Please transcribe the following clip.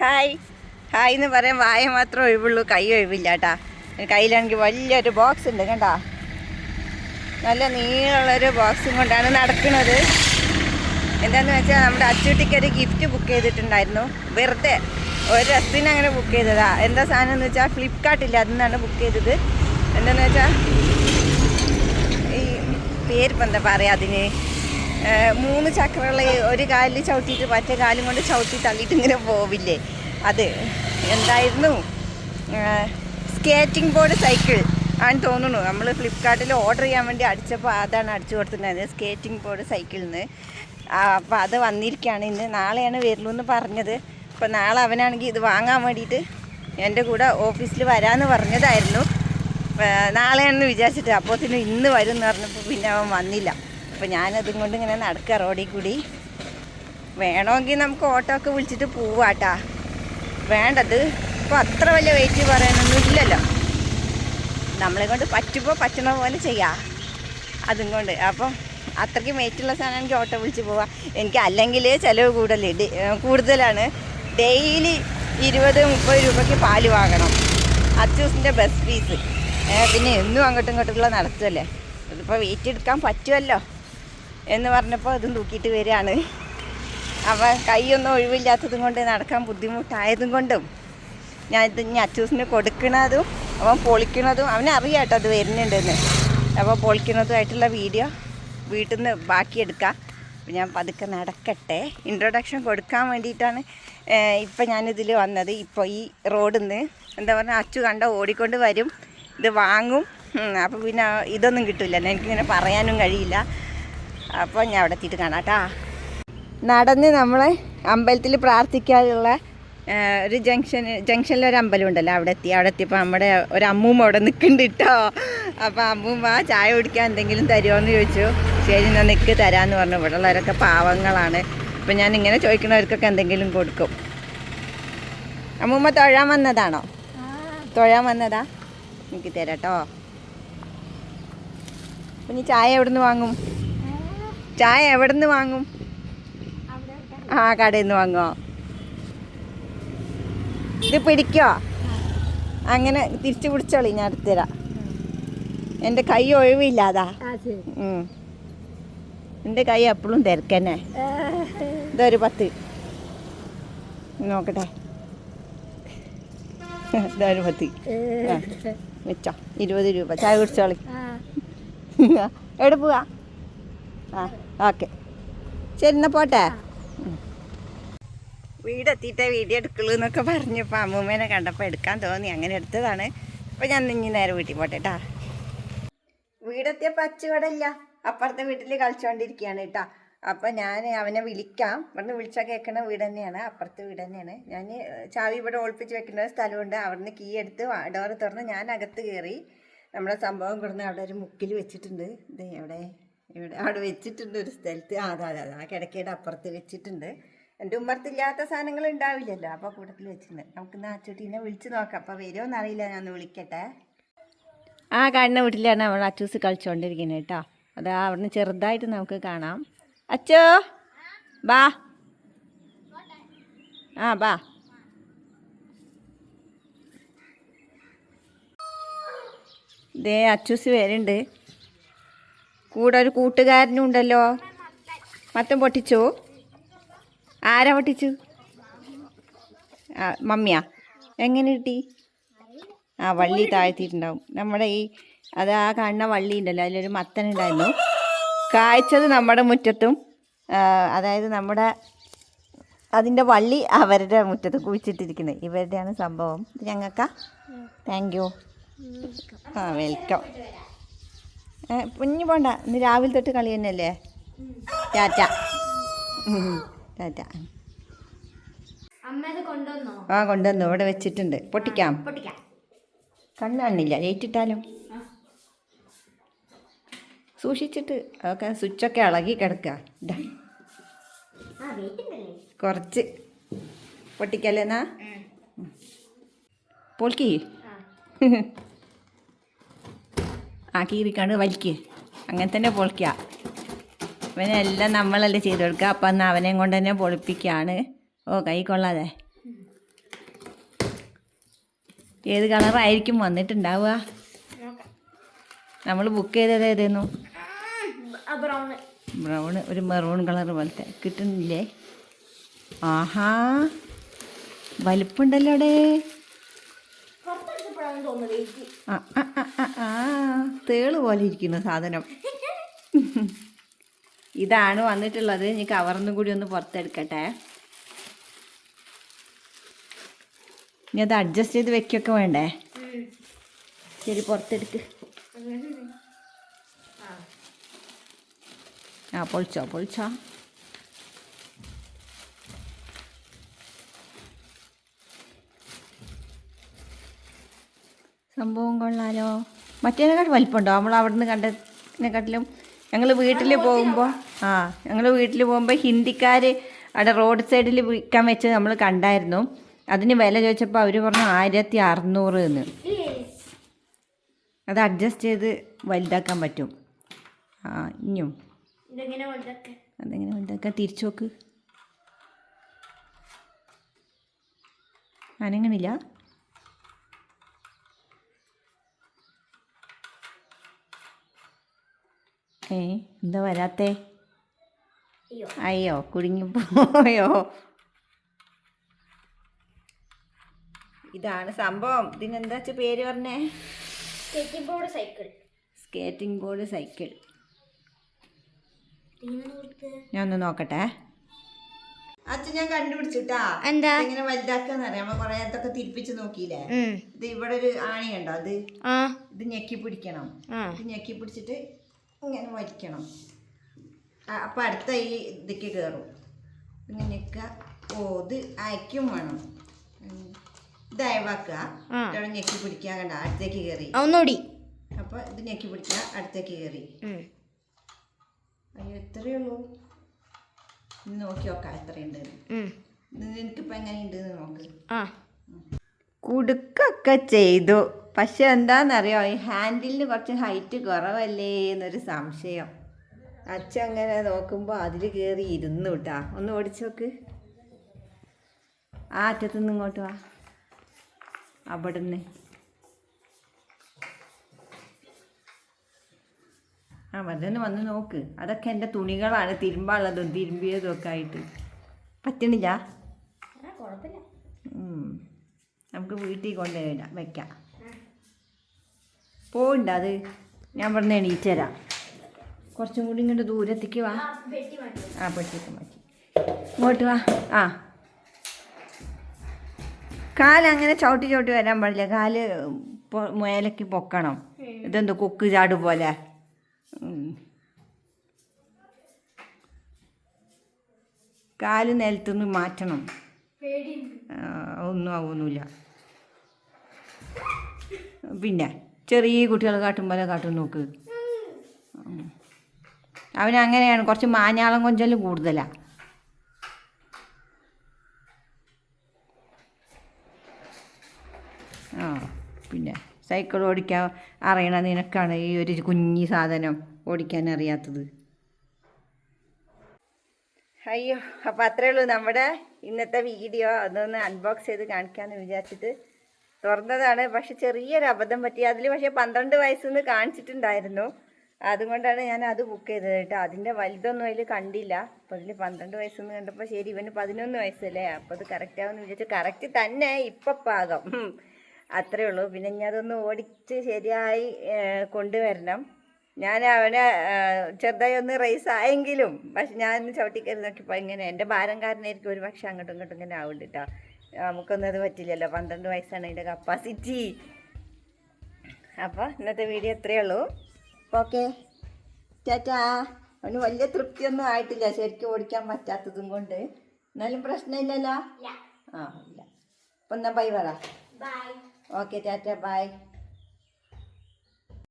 Hi. Hi എന്ന് പറയാൻ വായ മാത്രം ഒഴിവുള്ളൂ കൈ ഒഴിവില്ല കേട്ടാ. കയ്യിലാണെങ്കിൽ വലിയൊരു ബോക്സ് ഉണ്ട് കണ്ടാ. നല്ല നീളമുള്ളൊരു ബോക്സും കൊണ്ടാണ് നടക്കുന്നത്. എന്താണെന്ന് വെച്ചാൽ നമ്മുടെ അച്ചൂട്ടിക്ക് ഒരു ഗിഫ്റ്റ് ബുക്ക് ചെയ്തിട്ടുണ്ടായിരുന്നു. വെറുതെ ഒരു രസത്തിന് അങ്ങനെ ബുക്ക് ചെയ്തതാ. എന്താ സാധനം എന്ന് വെച്ചാൽ ഫ്ലിപ്കാർട്ടില്ല നിന്നാണ് ബുക്ക് ചെയ്തത്. എന്താണെന്ന് വെച്ചാൽ ഈ പേരിപ്പം എന്താ പറയുക അതിന്? മൂന്ന് ചക്രമുള്ള ഒരു കാലിൽ ചവിട്ടിയിട്ട് മറ്റേ കാലും കൊണ്ട് ചവിട്ടി തള്ളിയിട്ട് ഇങ്ങനെ പോവില്ലേ? അത് എന്തായിരുന്നു? സ്കേറ്റിംഗ് ബോർഡ് സൈക്കിൾ ആണ് തോന്നുന്നു. നമ്മൾ ഫ്ലിപ്കാർട്ടിൽ ഓർഡർ ചെയ്യാൻ വേണ്ടി അടിച്ചപ്പോൾ അതാണ് അടിച്ചു കൊടുത്തിട്ടുണ്ടായിരുന്നത് സ്കേറ്റിംഗ് ബോർഡ് സൈക്കിളിന് അപ്പോൾ അത് വന്നിരിക്കുകയാണ് ഇന്ന്. നാളെയാണ് വരുള്ളൂ എന്ന് പറഞ്ഞത്. അപ്പോൾ നാളെ അവനാണെങ്കിൽ ഇത് വാങ്ങാൻ വേണ്ടിയിട്ട് എന്റെ കൂടെ ഓഫീസിൽ വരാമെന്ന് പറഞ്ഞതായിരുന്നു. നാളെയാണെന്ന് വിചാരിച്ചിട്ട് അപ്പോഴത്തേനും ഇന്ന് വരും എന്ന് പറഞ്ഞപ്പോൾ പിന്നെ അവൻ വന്നില്ല. അപ്പോൾ ഞാനതും കൊണ്ട് ഇങ്ങനെ നടക്കുക റോഡിൽ കൂടി. വേണമെങ്കിൽ നമുക്ക് ഓട്ടോ ഒക്കെ വിളിച്ചിട്ട് പോവാട്ടാ. വേണ്ടത് ഇപ്പോൾ അത്ര വലിയ വെയിറ്റ് പറയാനൊന്നും ഇല്ലല്ലോ. നമ്മളെ കൊണ്ട് പറ്റുമ്പോൾ പറ്റണ പോലെ ചെയ്യാം. അതും കൊണ്ട്. അപ്പം അത്രയ്ക്ക് വെയിറ്റുള്ള സാധനം എനിക്ക് ഓട്ടോ വിളിച്ച് പോവാം. എനിക്ക് അല്ലെങ്കിൽ ചിലവ് കൂടുതൽ കൂടുതലാണ്. ഡെയിലി ഇരുപത് മുപ്പത് രൂപയ്ക്ക് പാൽ വാങ്ങണം. അച്ചൂസിന്റെ ബസ് ഫീസ് പിന്നെ എന്നും അങ്ങോട്ടും ഇങ്ങോട്ടുള്ള നടത്തുമല്ലേ ഇതിപ്പോൾ വെയിറ്റ് എടുക്കാൻ പറ്റുമല്ലോ എന്ന് പറഞ്ഞപ്പോൾ ഇതും തൂക്കിയിട്ട് വരികയാണ്. കൈ കൈയൊന്നും ഒഴിവില്ലാത്തതും കൊണ്ട് നടക്കാൻ ബുദ്ധിമുട്ടായതും കൊണ്ടും ഞാൻ ഇത് ഇനി അച്ചൂസിന് കൊടുക്കണതും അവൻ പൊളിക്കണതും അവനറിയാം കേട്ടോ അത് വരുന്നുണ്ടെന്ന്. അപ്പോൾ പൊളിക്കണതുമായിട്ടുള്ള വീഡിയോ വീട്ടിൽ നിന്ന് ബാക്കിയെടുക്കാം അപ്പോൾ ഞാൻ പതുക്കെ നടക്കട്ടെ. ഇൻട്രൊഡക്ഷൻ കൊടുക്കാൻ വേണ്ടിയിട്ടാണ് ഇപ്പം ഞാനിതിൽ വന്നത്. ഇപ്പോൾ ഈ റോഡിൽ നിന്ന് എന്താ പറഞ്ഞാൽ അച്ചു കണ്ട ഓടിക്കൊണ്ട് വരും. ഇത് വാങ്ങും. അപ്പോൾ പിന്നെ ഇതൊന്നും കിട്ടില്ല എനിക്കിങ്ങനെ പറയാനും കഴിയില്ല. അപ്പോൾ ഞാൻ അവിടെ എത്തിയിട്ട് കാണാം കേട്ടാ നടന്ന് നമ്മൾ അമ്പലത്തിൽ പ്രാർത്ഥിക്കാനുള്ള ഒരു ജംഗ്ഷൻ ജംഗ്ഷനിൽ ഒരു അമ്പലം ഉണ്ടല്ലോ അവിടെ എത്തി. അവിടെ എത്തിയപ്പോൾ നമ്മുടെ ഒരു അമ്മൂമ്മ അവിടെ നിൽക്കുന്നുണ്ട് കേട്ടോ അപ്പോൾ അമ്മൂമ്മ ചായ കുടിക്കാൻ എന്തെങ്കിലും തരുമോ എന്ന് ചോദിച്ചു. ശരി എന്നാൽ നിൽക്ക് തരാമെന്ന് പറഞ്ഞു. ഇവിടെ ഉള്ളവരൊക്കെ പാവങ്ങളാണ്. അപ്പം ഞാൻ ഇങ്ങനെ ചോദിക്കുന്നവർക്കൊക്കെ എന്തെങ്കിലും കൊടുക്കും. അമ്മൂമ്മ തൊഴാൻ വന്നതാണോ? തൊഴാൻ വന്നതാ? എനിക്ക് തരാട്ടോ അപ്പം നീ ചായ എവിടെ നിന്ന് വാങ്ങും? ചായ എവിടെ നിന്ന് വാങ്ങും ആ കടയിൽ നിന്ന് വാങ്ങുമോ ഇത് പിടിക്കോ? അങ്ങനെ തിരിച്ചു പിടിച്ചോളി ഞാൻ എടുത്തുതരാം എന്റെ കൈ ഒഴിവില്ലാതാ എന്റെ എന്റെ കൈ എപ്പോഴും തിരക്കന്നെ. ഇതൊരു പത്ത്. നോക്കട്ടെ. ഇതൊരു പത്ത്. വെച്ചോ. ഇരുപത് രൂപ. ചായ കുടിച്ചോളി. എവിടെ പോവാ? ആ. ഓക്കെ. ശരി എന്നാ പോട്ടെ. വീടെത്തിയിട്ടേ വീഡിയോ എടുക്കുള്ളൂ എന്നൊക്കെ പറഞ്ഞപ്പോൾ അമ്മൂമ്മേനെ കണ്ടപ്പോൾ എടുക്കാൻ തോന്നി. അങ്ങനെ എടുത്തതാണ്. അപ്പോൾ ഞാൻ ഇനി നേരെ വീട്ടിൽ പോട്ടെ കേട്ടാ വീടെത്തിയപ്പോൾ പച്ചവടല്ല അപ്പുറത്തെ വീട്ടിൽ കളിച്ചുകൊണ്ടിരിക്കുകയാണ് കേട്ടാ അപ്പം ഞാൻ അവനെ വിളിക്കാം. ഇവിടുന്ന് വിളിച്ചാൽ കേൾക്കണ വീട് തന്നെയാണ്. അപ്പുറത്തെ വീട് തന്നെയാണ്. ഞാൻ ചാവി ഇവിടെ ഒളിപ്പിച്ച് വെക്കുന്ന ഒരു സ്ഥലമുണ്ട്. അവിടുന്ന് കീ എടുത്ത് ഡോറ് തുറന്ന് ഞാൻ അകത്ത് കയറി. നമ്മുടെ സംഭവം കൊടുന്ന് അവിടെ ഒരു മുക്കിൽ വെച്ചിട്ടുണ്ട്. ഇത് എവിടെ? ഇവിടെ അവിടെ വെച്ചിട്ടുണ്ട് ഒരു സ്ഥലത്ത്. അതെ അതെ അതെ ആ കിടക്കയുടെ അപ്പുറത്ത് വെച്ചിട്ടുണ്ട്. എന്റെ ഉമ്മർത്തില്ലാത്ത സാധനങ്ങൾ ഉണ്ടാവില്ലല്ലോ അപ്പോൾ കൂട്ടത്തിൽ വെച്ചിട്ടുണ്ട്. നമുക്ക് ഇന്ന് അച്ചുട്ടീനെ വിളിച്ച് നോക്കാം. അപ്പോൾ വരുമോ എന്നറിയില്ല ഞാൻ ഒന്ന് വിളിക്കട്ടെ. ആ കാണുന്ന വീട്ടിലാണ് അവൾ അച്ചൂസ് കളിച്ചുകൊണ്ടിരിക്കുന്നത് കേട്ടോ. അത് അവിടുന്ന് ചെറുതായിട്ട് നമുക്ക് കാണാം. അച്ചോ ബാ. ആ ബാ. ദേ അച്ചൂസ് വരുന്നുണ്ട്. കൂടെ ഒരു കൂട്ടുകാരനും ഉണ്ടല്ലോ. മത്തം പൊട്ടിച്ചോ? ആരാ പൊട്ടിച്ചു മമ്മിയാ. എങ്ങനെ കിട്ടി? ആ വള്ളി താഴ്ത്തിയിട്ടുണ്ടാവും. നമ്മുടെ ഈ അത് ആ കാണുന്ന വള്ളി ഉണ്ടല്ലോ അതിലൊരു മത്തൻ ഉണ്ടായിരുന്നു. കായ്ച്ചത് നമ്മുടെ മുറ്റത്തും അതായത് നമ്മുടെ അതിന്റെ വള്ളി അവരുടെ മുറ്റത്ത് കുഴിച്ചിട്ടിരിക്കുന്നത്. ഇവരുടെയാണ് സംഭവം. ഞങ്ങൾക്കാ? താങ്ക് യു ആ വെൽക്കം കുഞ്ഞു പോണ്ട. ഇന്ന് രാവിലെ തൊട്ട് കളി തന്നെയല്ലേ? ടാറ്റ. ടാറ്റ. ആ കൊണ്ടുവന്നു. ഇവിടെ വെച്ചിട്ടുണ്ട്. പൊട്ടിക്കാം. കണ്ണാണില്ല ലേറ്റിട്ടാലും കാണില്ല. ലൈറ്റ് ഇട്ടാലും. സൂക്ഷിച്ചിട്ട് അതൊക്കെ സ്വിച്ചൊക്കെ ഇളകി കിടക്കുക. കുറച്ച്. പൊട്ടിക്കല്ലേ എന്നാ? പൊളിക്ക് ആ കീറിക്കാണ്ട് വലിക്ക്. അങ്ങനെ തന്നെ പൊളിക്കുക അവനെല്ലാം നമ്മളല്ലേ ചെയ്ത് കൊടുക്കുക അപ്പം എന്നാൽ അവനെയും കൊണ്ട് തന്നെ പൊളിപ്പിക്കുകയാണ് ഓ കൈ കൊള്ളാതെ. ഏത് കളറായിരിക്കും വന്നിട്ടുണ്ടാവുക? നമ്മൾ ബുക്ക് ചെയ്തത് ഏതായിരുന്നു ബ്രൗൺ ഒരു മെറൂൺ കളർ പോലത്തെ. കിട്ടുന്നില്ലേ? ആഹാ. വലിപ്പുണ്ടല്ലോ അവിടെ പുറത്തെടുത്തപ്പോഴാണ് തോന്നുന്നത് വെയിറ്റ് ആ ആ, ആ, ആ, ആ തേൾ പോലെ ഇരിക്കുന്നു സാധനം. ഇതാണ് വന്നിട്ടുള്ളത്. ഇനി കവർന്നും കൂടി ഒന്ന് പുറത്തെടുക്കട്ടെ. ഇനി അത് അഡ്ജസ്റ്റ് ചെയ്ത് വെക്കൊക്കെ വേണ്ടേ? ശരി പുറത്തെടുക്ക്. ആ പൊളിച്ചോ പൊളിച്ചോ. സംഭവം കൊള്ളാലോ. മറ്റേതിനെക്കാട്ട് വലിപ്പമുണ്ടോ? നമ്മൾ അവിടെ നിന്ന് കണ്ടതിനെക്കാട്ടിലും ഞങ്ങൾ വീട്ടിൽ പോകുമ്പോൾ ആ ഞങ്ങൾ വീട്ടിൽ പോകുമ്പോൾ ഹിന്ദിക്കാർ അവിടെ റോഡ് സൈഡിൽ വിൽക്കാൻ വെച്ച് നമ്മൾ കണ്ടായിരുന്നു. അതിന് വില ചോദിച്ചപ്പോൾ അവർ പറഞ്ഞു ആയിരത്തി അറുന്നൂറ് എന്ന്. അത് അഡ്ജസ്റ്റ് ചെയ്ത് വലുതാക്കാൻ പറ്റും. ആ ഇനിയും അതെങ്ങനെ വലുതാക്കാൻ? തിരിച്ചു നോക്ക്. അനങ്ങണില്ല ഏ എന്താ വരാത്തേ? അയ്യോ. അയ്യോ കുടുങ്ങിപ്പോയോ ഇതാണ് സംഭവം. ഇതിനെന്താ വെച്ച പേര് പറഞ്ഞേ? Skating board cycle skating board cycle ഞാൻ ഒന്ന് നോക്കട്ടെ. അച്ഛൻ ഞാൻ കണ്ടുപിടിച്ചിട്ടാ. എന്താ? ഇങ്ങനെ വലുതാക്കാന്ന് അറിയാം. നമ്മൾ കുറെ നേരത്തൊക്കെ തിരിപ്പിച്ച് നോക്കിയില്ലേ? ഇത് ഇവിടെ ഒരു ആണി ഉണ്ടോ അത് ആ. ഇത് ഞെക്കി പിടിക്കണം. ഇത് ഞെക്കി പിടിച്ചിട്ട് ഇങ്ങനെ വലിക്കണം അപ്പം അടുത്ത ഈ ഇതിക്ക് കയറും ഇങ്ങനെയൊക്കെ ഓത് ഓ ഇത് അയക്കും വേണം. ഇത് അയവാക്കുക ഇവിടെ ഞെക്കി പിടിക്കുക കണ്ട അടുത്തേക്ക് കയറി ഒന്നോടി. അപ്പൊ ഇത് ഞെക്കി പിടിക്കുക അടുത്തേക്ക് കയറി അയ്യോ എത്രയേ ഉള്ളൂ. നോക്കി നോക്കാം എത്രയുണ്ട് നിനക്കിപ്പോൾ എങ്ങനെയുണ്ട് നോക്ക്. കുടുക്കൊക്കെ ചെയ്തു. പക്ഷെ എന്താണെന്നറിയോ ഈ ഹാൻഡിലിന് കുറച്ച് ഹൈറ്റ് കുറവല്ലേ എന്നൊരു സംശയം. അച്ഛൻ അങ്ങനെ നോക്കുമ്പോൾ അതിൽ കയറി ഇരുന്നു കേട്ടാ ഒന്ന് ഓടിച്ചു നോക്ക്. ആ അറ്റത്തുനിന്ന് ഇങ്ങോട്ട് വാ. അവിടുന്ന്. ആ വെറുതെ വന്ന് നോക്ക്. അതൊക്കെ എന്റെ തുണികളാണ് തിരുമ്പാനുള്ളതും തിരുമ്പിയതും ഒക്കെ ആയിട്ട്. പറ്റണില്ല. നമുക്ക് വീട്ടിൽ കൊണ്ടുപോയിടാം വെക്കാം. പോകണ്ട അത്. ഞാൻ പറഞ്ഞ തരാം കുറച്ചും കൂടി ഇങ്ങോട്ട് ദൂരത്തേക്ക് വാ. ആ പെട്ടിട്ട് മാറ്റി. ഇങ്ങോട്ട് വാ. ആ. കാലങ്ങനെ ചവിട്ടി ചവിട്ടി വരാൻ പാടില്ല. കാൽ മേലേക്ക് പൊക്കണം. ഇതെന്തോ കൊക്ക് ചാട് പോലെ. കാൽ നിലത്തുനിന്ന് മാറ്റണം. ഒന്നും ആവൊന്നുമില്ല. പിന്നെ ചെറിയ കുട്ടികൾ കാട്ടും പോലെ കാട്ടും നോക്ക്. അവനങ്ങനെയാണ് കുറച്ച് മാഞ്ഞാളം കൊഞ്ചലും കൂടുതലാണ് ആ പിന്നെ സൈക്കിൾ ഓടിക്കാൻ അറിയണ നിനക്കാണ് ഈ ഒരു കുഞ്ഞി സാധനം ഓടിക്കാൻ അറിയാത്തത്. അയ്യോ അപ്പം അത്രേ ഉള്ളൂ നമ്മുടെ ഇന്നത്തെ വീഡിയോ. അതൊന്ന് അൺബോക്സ് ചെയ്ത് കാണിക്കാമെന്ന് വിചാരിച്ചിട്ട് തുറന്നതാണ്. പക്ഷെ ചെറിയൊരു അബദ്ധം പറ്റി. അതിൽ പക്ഷേ പന്ത്രണ്ട് വയസ്സെന്ന് കാണിച്ചിട്ടുണ്ടായിരുന്നു. അതുകൊണ്ടാണ് ഞാൻ അത് ബുക്ക് ചെയ്തത് കേട്ടോ. അതിന്റെ വലുതൊന്നും അതിൽ കണ്ടില്ല. അപ്പോൾ അതിൽ പന്ത്രണ്ട് വയസ്സെന്ന് കണ്ടപ്പോൾ ശരി ഇവന് പതിനൊന്ന് വയസ്സല്ലേ? അപ്പോൾ അത് കറക്റ്റ് ആവുമെന്ന് വിചാരിച്ചു കറക്റ്റ് തന്നെ. ഇപ്പം പാകം. അത്രേ ഉള്ളൂ. പിന്നെ ഞാൻ അതൊന്ന് ഓടിച്ച് ശരിയായി കൊണ്ടുവരണം. ഞാൻ അവനെ ചെറുതായി ഒന്ന് റേസ് ആയെങ്കിലും. പക്ഷെ ഞാൻ ചവിട്ടിക്കരുത് നോക്കിയപ്പോൾ ഇങ്ങനെ എന്റെ ഭാരം കാരനായിരിക്കും ഒരു പക്ഷേ അങ്ങോട്ടും ഇങ്ങോട്ടും ഇങ്ങനെ ആവുന്നുണ്ട് കേട്ടോ. നമുക്കൊന്നും അത് പറ്റില്ലല്ലോ. പന്ത്രണ്ട് വയസ്സാണ് അതിന്റെ കപ്പാസിറ്റി അപ്പോൾ ഇന്നത്തെ വീഡിയോ ഇത്രയേ ഉള്ളൂ. ഓക്കെ ടാറ്റാ അവന് വലിയ തൃപ്തിയൊന്നും ആയിട്ടില്ല. ശരിക്കും ഓടിക്കാൻ പറ്റാത്തതും കൊണ്ട്. എന്നാലും പ്രശ്നമില്ലല്ലോ? ഇല്ല. ആ ഇല്ല. അപ്പം എന്നാ ബൈ പറ. Bye okay Tata by